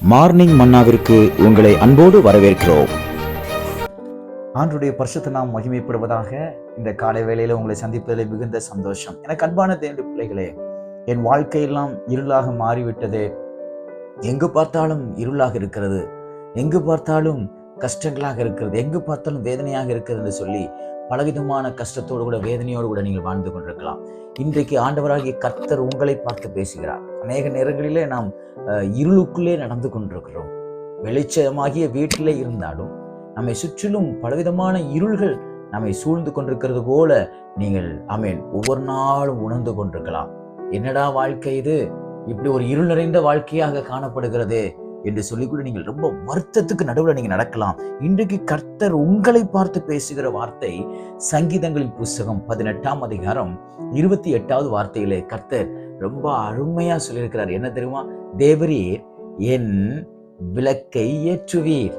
Morning மன்னாவிற்கு உங்களை அன்போடு வரவேற்கிறோம். ஆண்டுடைய பரிசுத்த நாம் மகிமைப்படுவதாக இந்த காலை வேளையில உங்களை சந்திப்பதில் மிகுந்த சந்தோஷம். எனக்கு அன்பான தேவனுடைய பிள்ளைகளே என் வாழ்க்கையெல்லாம் இருளாக மாறிவிட்டது. எங்கு பார்த்தாலும் இருளாக இருக்கிறது. எங்கு பார்த்தாலும் கஷ்டங்களாக இருக்கிறது. எங்கு பார்த்தாலும் வேதனையாக இருக்கிறது என்று சொல்லி பலவிதமான கஷ்டத்தோடு கூட வேதனையோடு கூட நீங்கள் வாழ்ந்து கொண்டிருக்கலாம். இன்றைக்கு ஆண்டவராகிய கர்த்தர் உங்களை பார்த்து பேசுகிறார். அநேக நேரங்களிலே நாம் இருளுக்குள்ளே நடந்து கொண்டிருக்கிறோம். வெளிச்சமாகிய வீட்டிலே இருந்தாலும் நம்மை சுற்றிலும் பலவிதமான இருள்கள் நம்மை சூழ்ந்து கொண்டிருக்கிறது போல நீங்கள் அமேன் ஒவ்வொரு நாளும் உணர்ந்து கொண்டிருக்கலாம். என்னடா வாழ்க்கை இது? இப்படி ஒரு இருள் நிறைந்த வாழ்க்கையாக காணப்படுகிறது. என்று சொல்லி கூட நீங்கள் ரொம்ப வருத்தத்துக்கு நடுவில் நீங்க நடக்கலாம். இன்றைக்கு கர்த்தர் உங்களை பார்த்து பேசுகிற வார்த்தை சங்கீதங்களின் புஸ்தகம் பதினெட்டாம் அதிகாரம் இருபத்தி எட்டாவது வார்த்தையிலே கர்த்தர் ரொம்ப அருமையா சொல்லியிருக்கிறார். என்ன தெரியுமா? தேவரீர் என் விளக்கை ஏற்றுவீர்.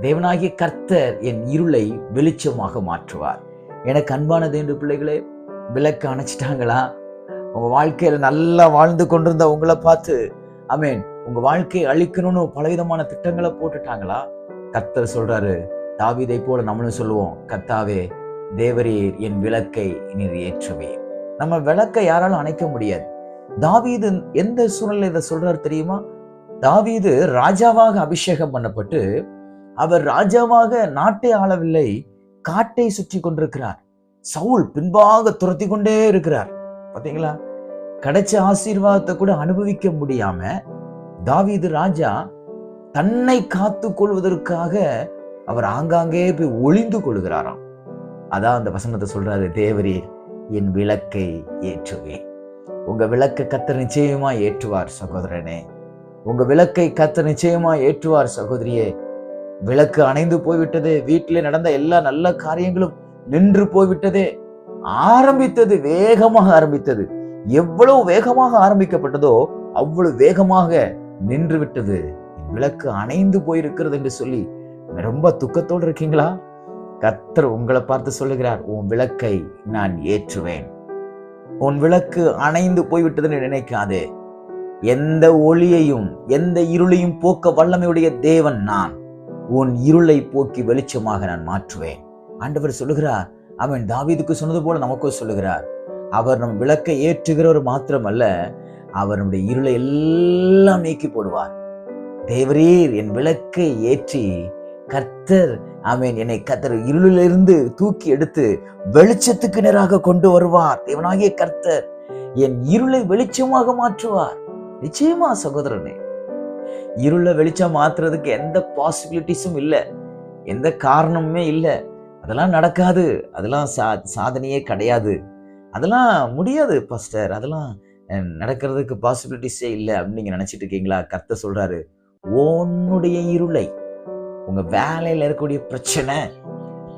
தேவனாகிய கர்த்தர் என் இருளை வெளிச்சமாக மாற்றுவார். எனக்கு அன்பானது என்று பிள்ளைகளே விளக்கு அணைச்சிட்டாங்களா? உங்க வாழ்க்கையில நல்லா வாழ்ந்து கொண்டிருந்த உங்களை பார்த்து ஐ மீன் உங்க வாழ்க்கையை அழிக்கணும்னு பலவிதமான திட்டங்களை போட்டுட்டாங்களா? கர்த்தர் சொல்றாரு தாவீதை போல நம்மளும் சொல்லுவோம் கத்தாவே தேவரீர் என் விளக்கை நீர் ஏற்றுவே நம்ம விளக்கை யாராலும் அணைக்க முடியாது. தாவீது எந்த சூழ்நிலை இதை சொல்றாரு தெரியுமா? தாவீது ராஜாவாக அபிஷேகம் பண்ணப்பட்டு அவர் ராஜாவாக நாட்டை ஆளவில்லை காட்டை சுற்றி கொண்டிருக்கிறார். சவுல் பின்பாக துரத்தி கொண்டே இருக்கிறார். பாத்தீங்களா? கிடைச்ச ஆசீர்வாதத்தை கூட அனுபவிக்க முடியாம தாவீது ராஜா தன்னை காத்து கொள்வதற்காக அவர் ஆங்காங்கே போய் ஒளிந்து கொள்கிறாராம். அதான் அந்த வசனத்தை சொல்றாரு தேவரீர் என் விளக்கை ஏற்றுவேன் உங்க விளக்கை கத்த நிச்சயமா ஏற்றுவார் சகோதரனே. உங்க விளக்கை கத்த நிச்சயமா ஏற்றுவார் சகோதரியே. விளக்கு அணைந்து போய்விட்டது வீட்டிலே நடந்த எல்லா நல்ல காரியங்களும் நின்று போய்விட்டதே. ஆரம்பித்தது வேகமாக ஆரம்பித்தது. எவ்வளவு வேகமாக ஆரம்பிக்கப்பட்டதோ அவ்வளவு வேகமாக நின்று விட்டது விளக்கு அணைந்து போயிருக்கிறது என்று சொல்லி ரொம்ப துக்கத்தோடு இருக்கீங்களா? கத்தர் உங்களை பார்த்து சொல்லுகிறார் உன் விளக்கை நான் ஏற்றுவேன். உன் விளக்கு அணைந்து போய்விட்டதுன்னு நினைக்காதே. எந்த ஒளியையும் எந்த இருளையும் போக்க வல்லமையுடைய தேவன் நான். உன் இருளை போக்கி வெளிச்சமாக நான் மாற்றுவேன். ஆண்டவர் சொல்லுகிறார் அவன் தாவீதுக்கு சொன்னது போல நமக்கும் சொல்லுகிறார். அவர் நம் விளக்கை ஏற்றுகிறவர் மாத்திரமல்ல அவர் நம்முடைய இருளை எல்லாம் நீக்கி போடுவார். தேவரீர் என் விளக்கை ஏற்றி கர்த்தர் ஆமென் என்னை கர்த்தர் இருளிலிருந்து தூக்கி எடுத்து வெளிச்சத்துக்கு நேராக கொண்டு வருவார். தேவனாகிய கர்த்தர் என் இருளை வெளிச்சமாக மாற்றுவார். நிச்சயமா சகோதரனே இருளை வெளிச்சம் மாத்துறதுக்கு எந்த பாசிபிலிட்டிஸும் இல்லை. எந்த காரணமுமே இல்லை. அதெல்லாம் நடக்காது. அதெல்லாம் சா சாதனையே கிடையாது. அதெல்லாம் முடியாது பாஸ்டர் அதெல்லாம் நடக்கிறதுக்கு பாசிபிலிட்டிஸே இல்லை அப்படின்னு நீங்கள் நினச்சிட்டு இருக்கீங்களா? கர்த்தர் சொல்கிறாரு உன்னுடைய இருளை உங்கள் வேலையில் இருக்கக்கூடிய பிரச்சனை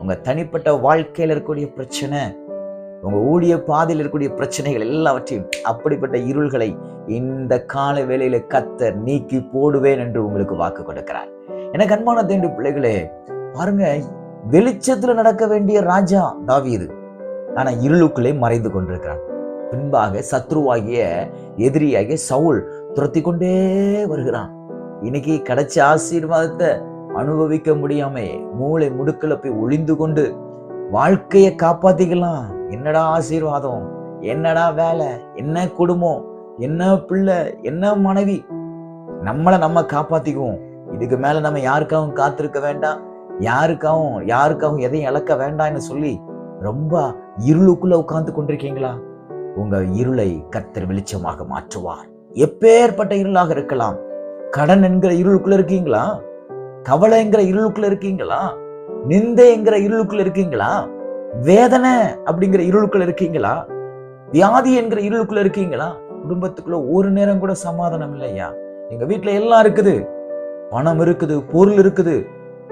உங்க தனிப்பட்ட வாழ்க்கையில் இருக்கக்கூடிய பிரச்சனை உங்கள் ஊழிய பாதையில் இருக்கக்கூடிய பிரச்சனைகள் எல்லாவற்றையும் அப்படிப்பட்ட இருள்களை இந்த கால வேலையில் கத்தர் நீக்கி போடுவேன் என்று உங்களுக்கு வாக்கு கொடுக்கிறார். எனக்கு அன்பான தேண்டு பிள்ளைகளே பாருங்க வெளிச்சத்துல நடக்க வேண்டிய ராஜா தாவீது ஆனா இருளுக்குள்ளே மறைந்து கொண்டிருக்கிறான். பின்பாக சத்ருவாகிய எதிரியாகிய சவுல் துரத்தி கொண்டே வருகிறான். இன்னைக்கு கிடைச்ச ஆசீர்வாதத்தை அனுபவிக்க முடியாம மூளை முடுக்கல போய் ஒளிந்து கொண்டு வாழ்க்கையை காப்பாத்திக்கலாம். என்னடா ஆசீர்வாதம்? என்னடா வேலை? என்ன குடும்பம்? என்ன பிள்ளை? என்ன மனைவி? நம்மளை நம்ம காப்பாத்திக்குவோம். இதுக்கு மேல நம்ம யாருக்காகவும் காத்திருக்க வேண்டாம். யாருக்காகவும் யாருக்காகவும் எதையும் இழக்க வேண்டாம்னு சொல்லி ரொம்ப இருளுக்குள்ள உட்கார்ந்து கொண்டிருக்கீங்களா? உங்கள் இருளை கத்தர் வெளிச்சமாக மாற்றுவார். எப்பேற்பட்ட இருளாக இருக்கலாம். கடன் என்கிற இருளுக்குள்ள இருக்கீங்களா? கவலை என்கிற இருளுக்குள்ள இருக்கீங்களா? நிந்தை என்கிற இருளுக்குள்ள இருக்கீங்களா? வேதனை அப்படிங்கிற இருளுக்குள்ள இருக்கீங்களா? வியாதி என்கிற இருளுக்குள்ள இருக்கீங்களா? குடும்பத்துக்குள்ள ஒரு நேரம் கூட சமாதானம் இல்லையா? எங்க வீட்டுல எல்லாம் இருக்குது. பணம் இருக்குது பொருள் இருக்குது.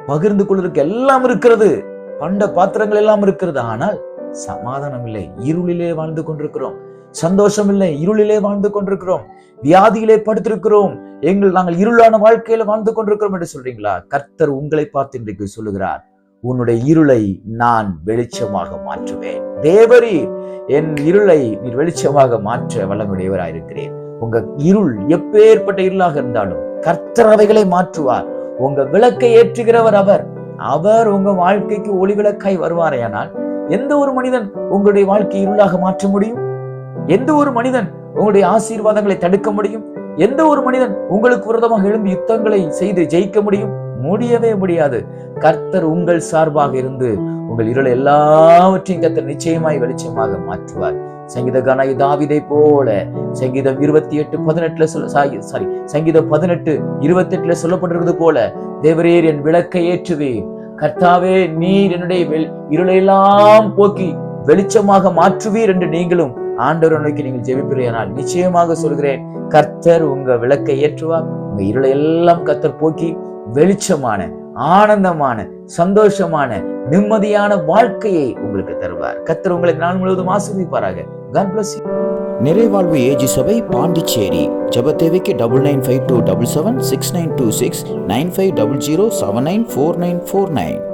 பகிர்ந்து கொள்வதற்கு எல்லாம் இருக்கிறது. பண்ட பாத்திரங்கள் எல்லாம் இருக்கிறது. ஆனால் சமாதானம் இல்லை இருளிலே வாழ்ந்து கொண்டிருக்கிறோம். சந்தோஷம் இல்லை இருளிலே வாழ்ந்து கொண்டிருக்கிறோம். வியாதியிலே படுத்திருக்கிறோம். எங்கள் நாங்கள் இருளான வாழ்க்கையில வாழ்ந்து கொண்டிருக்கிறோம் என்று சொல்றீங்களா? கர்த்தர் உங்களை பார்த்து இன்றைக்கு சொல்லுகிறார் உன்னுடைய இருளை நான் வெளிச்சமாக மாற்றுவேன். தேவரி என் இருளை நீர் வெளிச்சமாக மாற்ற வல்லமுடையவராயிருக்கிறேன் உங்க இருள் எப்பேற்பட்ட இருளாக இருந்தாலும் கர்த்தர் அவைகளை மாற்றுவார். உங்க விளக்கை ஏற்றுகிறவர் அவர். அவர் உங்க வாழ்க்கைக்கு ஒளி விளக்காய் வருவாரையானால் எந்த ஒரு மனிதன் உங்களுடைய வாழ்க்கை இருளாக மாற்ற முடியும்? எந்த ஒரு மனிதன் உங்களுடைய ஆசீர்வாதங்களை தடுக்க முடியும்? எந்த ஒரு மனிதன் உங்களுக்கு விரதமாக எழுந்து யுத்தங்களை செய்து ஜெயிக்க முடியும்? முடியவே முடியாது. கர்த்தர் உங்கள் சார்பாக இருந்து உங்கள் இருளை எல்லாவற்றையும் கர்த்தர் நிச்சயமாய் வெளிச்சமாக மாற்றுவார். சங்கீதகானாய் தாவிதை போல சங்கீதம் இருபத்தி எட்டு பதினெட்டுல சொல்ல சாரி சங்கீதம் பதினெட்டு இருபத்தி எட்டுல சொல்லப்பட்டிருக்கிறது போல தேவரீர் என் விளக்கை ஏற்றுவேன். கர்த்தாவே நீர் என்னுடைய வெள்- இருளையெல்லாம் போக்கி வெளிச்சமாக மாற்றுவீர் என்று நீங்களும் ஆண்டவர் நோக்கி நீங்கள் ஜெபிப்பீர்கள் நிச்சயமாக சொல்கிறேன் கர்த்தர் உங்க விளக்கை ஏற்றுவார் உங்க இருளை எல்லாம் கர்த்தர் போக்கி வெளிச்சமான ஆனந்தமான சந்தோஷமான நிம்மதியான வாழ்க்கையை உங்களுக்கு தருவார். கத்தர் உங்களை நாள் முழுவதும் ஆசீர்வதிப்பாராக. God நிறைவாழ்வு ஏஜி சபை பாண்டிச்சேரி. ஜெப தேவைக்கு double nine five two double seven six nine two six nine five double zero seven nine four nine four nine.